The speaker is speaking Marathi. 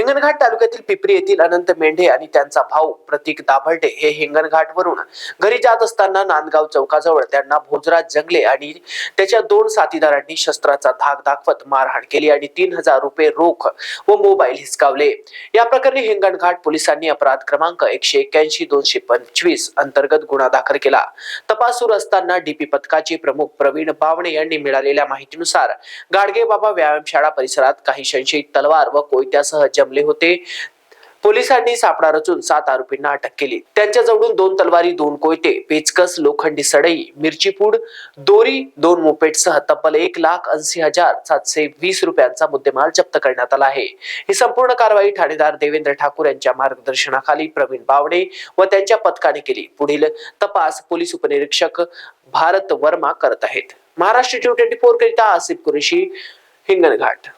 हिंगणघाट तालुक्यातील पिपरी येथील अनंत मेंढे आणि त्यांचा भाऊ प्रतीक दाभर्डे हे हिंगणघाट वरून घरी जात असताना नांदगाव चौकाजवळ त्यांना भोजराज जंगले आणि त्याच्या दोन साथीदारांनी शस्त्राचा धाक दाखवत मारहाण केली आणि तीन हजार रुपये रोख व मोबाईल हिसकावले. या प्रकरणी हिंगणघाट पोलिसांनी अपराध क्रमांक एकशे एक्क्याऐंशी दोनशे पंचवीस अंतर्गत गुन्हा दाखल केला. तपास सुरू असताना डीपी पथकाचे प्रमुख प्रवीण बावणे यांनी मिळालेल्या माहितीनुसार गाडगे बाबा व्यायामशाळा परिसरात काही संशयित तलवार व कोयत्यासह जमले होते. पोलिसांनी सापळा रचून सात आरोपींना अटक केली. त्यांच्या जवळून दोन तलवारी दोन कोयते पेचकस लोखंडी सडई मिरचीपूड दोरी दोन मोपेटसह तब्बल एक लाख ऐंशी हजार सातशे वीस रुपयांचा मुद्देमाल जप्त करण्यात आला आहे. ही संपूर्ण कारवाई ठाणेदार देवेंद्र ठाकूर यांच्या मार्गदर्शनाखाली प्रवीण बावणे व त्यांच्या पथकाने केली. पुढील तपास पोलीस उपनिरीक्षक भारत वर्मा करत आहेत. महाराष्ट्र ट्वेंटी फोर करिता आसिफ कुरेशी हिंगणघाट.